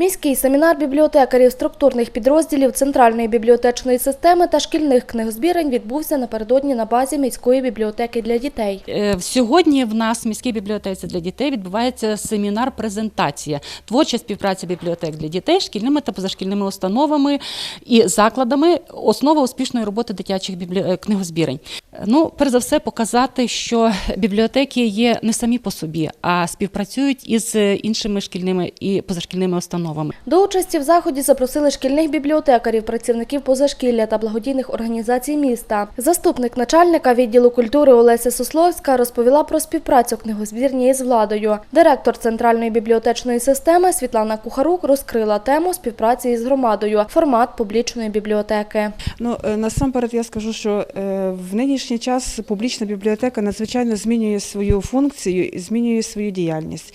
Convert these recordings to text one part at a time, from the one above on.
Міський семінар бібліотекарів структурних підрозділів центральної бібліотечної системи та шкільних книгозбірень відбувся напередодні на базі міської бібліотеки для дітей. Е, Сьогодні в нас в міській бібліотеці для дітей відбувається семінар презентація творча співпраця бібліотек для дітей, шкільними та позашкільними установами і закладами. Основа успішної роботи дитячих е, книгозбірень. Ну, перш за все, показати, що бібліотеки є не самі по собі, а співпрацюють із іншими шкільними і позашкільними установами. До участі в заході запросили шкільних бібліотекарів, працівників позашкілля та благодійних організацій міста. Заступник начальника відділу культури Олеся Сословська розповіла про співпрацю книгозбірні із владою. Директор центральної бібліотечної системи Світлана Кухарук розкрила тему співпраці із громадою, формат публічної бібліотеки. Ну е, насамперед я скажу, що е, в нинішній час публічна бібліотека надзвичайно змінює свою функцію і змінює свою діяльність.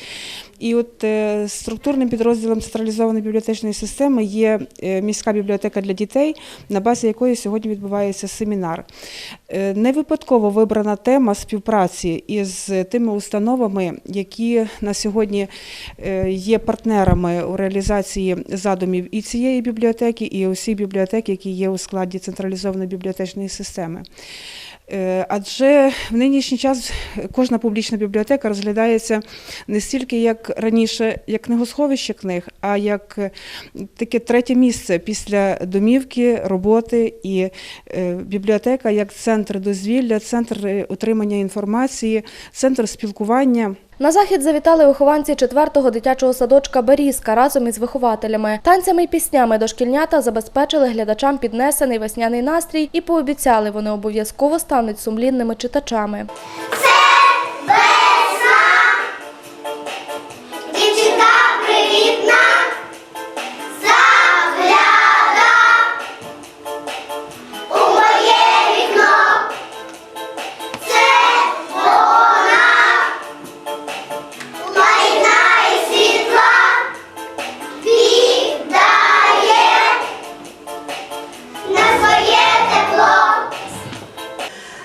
І от е, структурним підрозділом централізованої бібліотечної системи є е, міська бібліотека для дітей, на базі якої сьогодні відбувається семінар. Е, Не випадково вибрана тема співпраці із тими установами, які на сьогодні є партнерами у реалізації задумів і цієї бібліотеки, і усіх бібліотек, які є у складі централізованої бібліотечної системи. Е, Адже в нинішній час кожна публічна бібліотека розглядається не стільки як раніше, як книгосховище книг, а як е, таке третє місце після домівки, роботи і е, бібліотека як центр дозвілля, центр отримання інформації, центр спілкування. На захід завітали вихованці 4-го дитячого садочка Берізка разом із вихователями. Танцями і піснями дошкільнята забезпечили глядачам піднесений весняний настрій і пообіцяли, вони обов'язково стануть сумлінними читачами. Дівчинка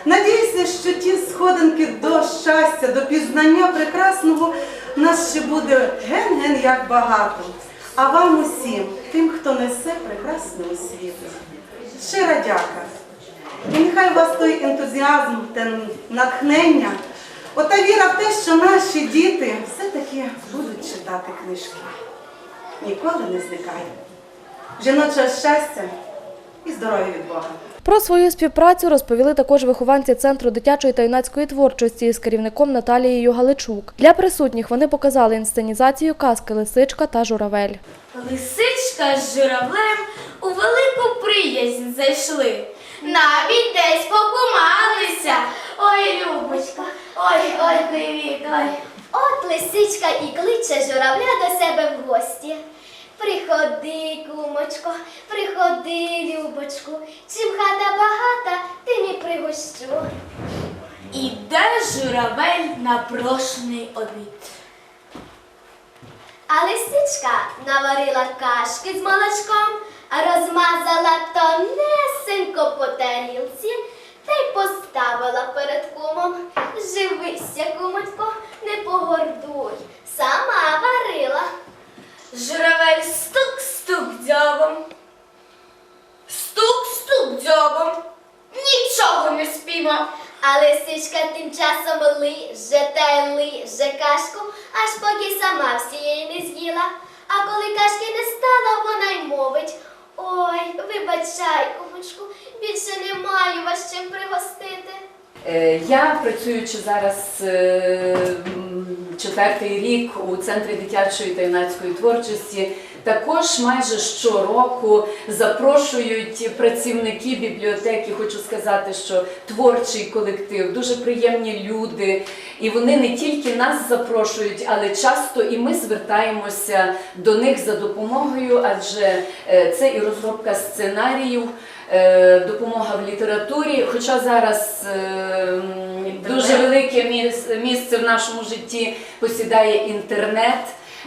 Надіюся, що ті сходинки до щастя, до пізнання прекрасного нас ще буде ген-ген як багато. А вам усім, тим, хто несе прекрасне у світ. Щира дяка. І нехай вас той ентузіазм, те натхнення, ота віра в те, що наші діти все-таки будуть читати книжки. Ніколи не зникає. Жіночого щастя і здоров'я від Бога. Про свою співпрацю розповіли також вихованці Центру дитячої та юнацької творчості з керівником Наталією Галичук. Для присутніх вони показали інсценізацію казки Лисичка та Журавель. Лисичка з журавлем у велику приязнь зайшли. Навіть десь покумалися. Ой, Любочка, ой, ой, привіт, ой. От лисичка і кличе журавля до себе в гості. Приходи, кумочко, приходи, любочку, чим хата багата, тим і пригощу. Іде журавель на прошений обід. А лисичка наварила кашки з молочком, розмазала тонесенько по тарілці та й поставила перед кумом. Живися, кумочко, А лисичка тим часом лиже та й лиже кашку, аж поки сама всієї не з'їла. А коли кашки не стало, вона й мовить. Ой, вибачай, кумочку, більше не маю вас чим пригостити. Е, Я, працюючи зараз е, четвертий рік у центрі дитячої та юнацької творчості, також майже щороку запрошують працівники бібліотеки. Хочу сказати, що творчий колектив, дуже приємні люди, і вони не тільки нас запрошують, але часто і ми звертаємося до них за допомогою, адже е, це і розробка сценаріїв е, допомога в літературі. Хоча зараз е, дуже велике міс- місце в нашому житті посідає інтернет.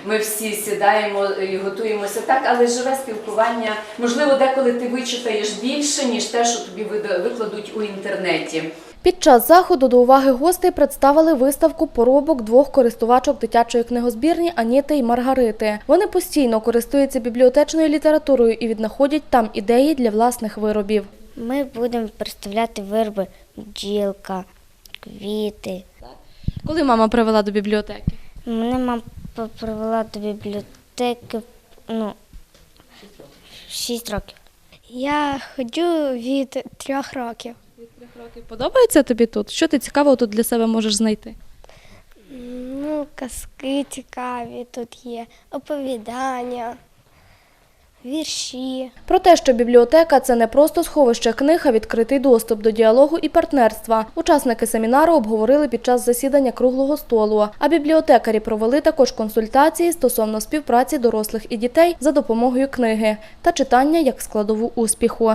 Ми всі сідаємо і готуємося так, але живе спілкування. Можливо, деколи ти вичитаєш більше, ніж те, що тобі викладуть у інтернеті. Під час заходу до уваги гостей представили виставку поробок двох користувачок дитячої книгозбірні Аніти і Маргарити. Вони постійно користуються бібліотечною літературою і віднаходять там ідеї для власних виробів. Ми будемо представляти вироби бджілка, квіти. Коли мама привела до бібліотеки? Мене мама привела до бібліотеки ну, 6 років. Я ходжу від трьох років. Подобається тобі тут? Що ти цікавого тут для себе можеш знайти? Ну, казки цікаві тут є, оповідання, вірші. Про те, що бібліотека це не просто сховище книг, а відкритий доступ до діалогу і партнерства. Учасники семінару обговорили під час засідання круглого столу. А бібліотекарі провели також консультації стосовно співпраці дорослих і дітей за допомогою книги та читання як складову успіху.